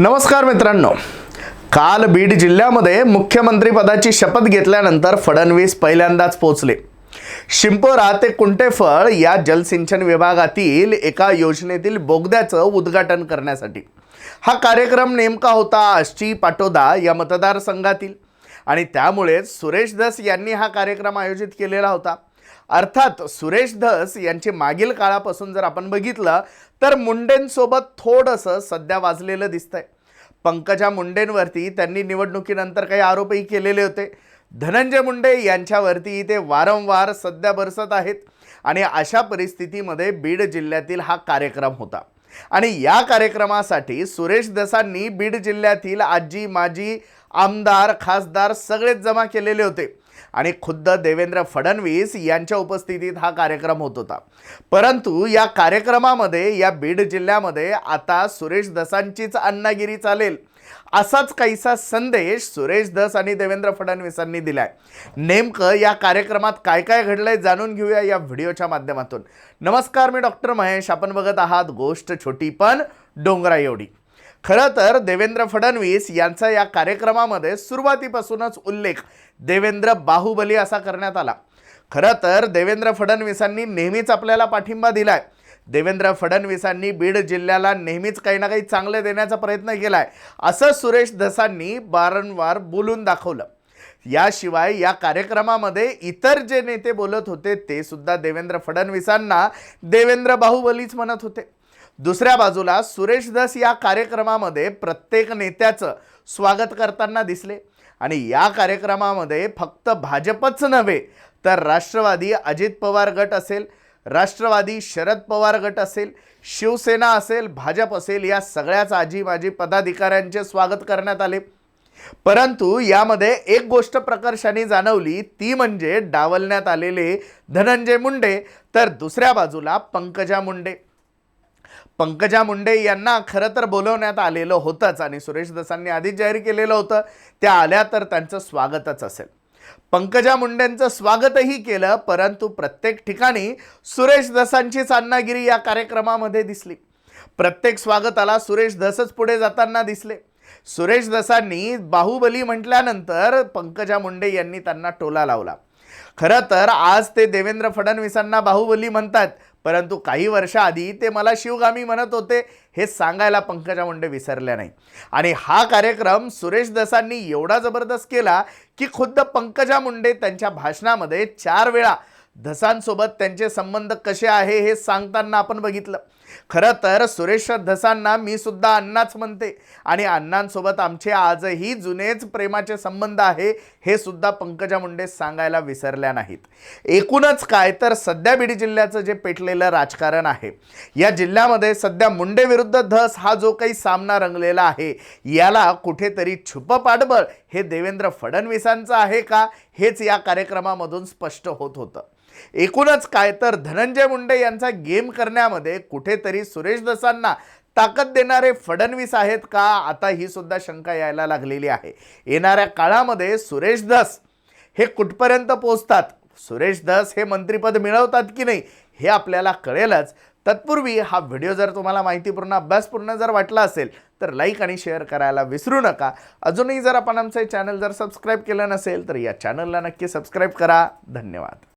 नमस्कार मित्रांनो. काल बीड जिल्ह्यामध्ये मुख्यमंत्री पदाची शपथ घेतल्यानंतर फडणवीस पहिल्यांदाच पोचले शिंपोरा ते कुंटेफळ या जलसिंचन विभागातील एका योजनेतील बोगद्याचं उद्घाटन करण्यासाठी. हा कार्यक्रम नेमका होता आष्टी पाटोदा या मतदारसंघातील. आणि त्यामुळेच सुरेश दस यांनी हा कार्यक्रम आयोजित केलेला होता. अर्थात सुरेश धस यांची मागील काळापासून जर आपण बघितलं तर मुंडेंसोबत थोडंसं सध्या वाजलेलं दिसतंय. पंकजा मुंडेंवरती त्यांनी निवडणुकीनंतर काही आरोपही केलेले होते. धनंजय मुंडे यांच्यावरती ते वारंवार सध्या बरसत आहेत आणि अशा परिस्थितीमध्ये बीड जिल्ह्यातील हा कार्यक्रम होता. आणि या कार्यक्रमासाठी सुरेश दसांनी बीड जिल्ह्यातील आजी माजी आमदार खासदार सगळेच जमा केलेले होते. आणि खुद्द देवेंद्र फडणवीस यांच्या उपस्थितीत हा कार्यक्रम होत होता. परंतु या कार्यक्रमामध्ये या बीड जिल्ह्यामध्ये आता सुरेश दसांचीच अण्णागिरी चालेल असाच काहीसा संदेश सुरेश धस आणि देवेंद्र फडणवीसांनी दिलाय. नेमकं या कार्यक्रमात काय काय घडलंय जाणून घेऊया या व्हिडिओच्या माध्यमातून. नमस्कार मी डॉक्टर महेश. आपण बघत आहात गोष्ट छोटी पण डोंगरा एवढी खरं तर देवेंद्र फडणवीस यांचा या कार्यक्रमामध्ये सुरुवातीपासूनच उल्लेख देवेंद्र बाहुबली असा करण्यात आला. खरं तर देवेंद्र फडणवीसांनी नेहमीच आपल्याला पाठिंबा दिलाय. देवेंद्र फडणवीसांनी बीड जिल्ह्याला नेहमीच काही ना काही चांगलं देण्याचा प्रयत्न केलाय असं सुरेश धसांनी वारंवार बोलून दाखवलं. याशिवाय या कार्यक्रमामध्ये इतर जे नेते बोलत होते ते सुद्धा देवेंद्र फडणवीसांना देवेंद्र बाहुबलीच म्हणत होते. दुसऱ्या बाजूला सुरेश धस या कार्यक्रमामध्ये प्रत्येक नेत्याचं स्वागत करताना दिसले. आणि या कार्यक्रमामध्ये फक्त भाजपच नव्हे तर राष्ट्रवादी अजित पवार गट असेल राष्ट्रवादी शरद पवार गट असेल शिवसेना असेल भाजप असेल या सगळ्याच आजी माजी पदाधिकाऱ्यांचे स्वागत करण्यात आले. परंतु यामध्ये एक गोष्ट प्रकर्षाने जाणवली ती म्हणजे डावलण्यात आलेले धनंजय मुंडे तर दुसऱ्या बाजूला पंकजा मुंडे. पंकजा मुंडे यांना खरं तर बोलवण्यात आलेलं होतंच आणि सुरेश दसांनी आधीच जाहीर केलेलं होतं. त्या आल्या तर त्यांचं स्वागतच असेल. पंकजा मुंडेंचं स्वागतही केलं परंतु प्रत्येक ठिकाणी सुरेश दसांचीच अण्णागिरी या कार्यक्रमामध्ये दिसली. प्रत्येक स्वागताला सुरेश दसच पुढे जाताना दिसले. सुरेश दसांनी बाहुबली म्हटल्यानंतर पंकजा मुंडे यांनी त्यांना टोला लावला. खरं तर आज ते देवेंद्र फडणवीसांना बाहुबली म्हणतात. परंतु काही वर्षाआधी ते मला शिवगामी म्हणत होते हे सांगायला पंकजा मुंडे विसरल्या नाही आणि हा कार्यक्रम सुरेश दसांनी एवढा जबरदस्त केला की खुद्द पंकजा मुंडे त्यांच्या भाषणामध्ये चार वेळा धसांसोबत त्यांचे संबंध कसे आहे हे सांगताना आपण बघितलं. खरं तर सुरेश धसांना मी सुद्धा अण्णाच म्हणते. आणि अण्णांसोबत आमचे आजही जुनेच प्रेमाचे संबंध आहे हे सुद्धा पंकजा मुंडे सांगायला विसरल्या नाहीत. एकूणच काय तर सध्या बीड जिल्ह्याचं जे पेटलेलं राजकारण आहे या जिल्ह्यामध्ये सध्या मुंडे विरुद्ध धस हा जो काही सामना रंगलेला आहे याला कुठेतरी छुप पाठबळ हे देवेंद्र फडणवीसांचं आहे का हेच या कार्यक्रमामधून स्पष्ट होत होतं. एकूणच काय तर धनंजय मुंडे यांचा गेम करण्यामध्ये कुठेतरी सुरेश दसांना ताकद देणारे फडणवीस आहेत का? आता ही सुद्धा शंका यायला लागलेली आहे. येणाऱ्या काळामध्ये सुरेश धस हे कुठपर्यंत पोचतात सुरेश धस हे मंत्रिपद मिळवतात की नाही हे आपल्याला कळेलच. तत्पूर्वी हा व्हिडिओ जर तुम्हाला माहितीपूर्ण अभ्यासपूर्ण जर वाटला असेल तर लाईक आणि शेअर करायला विसरू नका. अजूनही जर आपण आमचं चॅनल जर सबस्क्राईब केलं नसेल तर या चॅनलला नक्की सबस्क्राईब करा. धन्यवाद.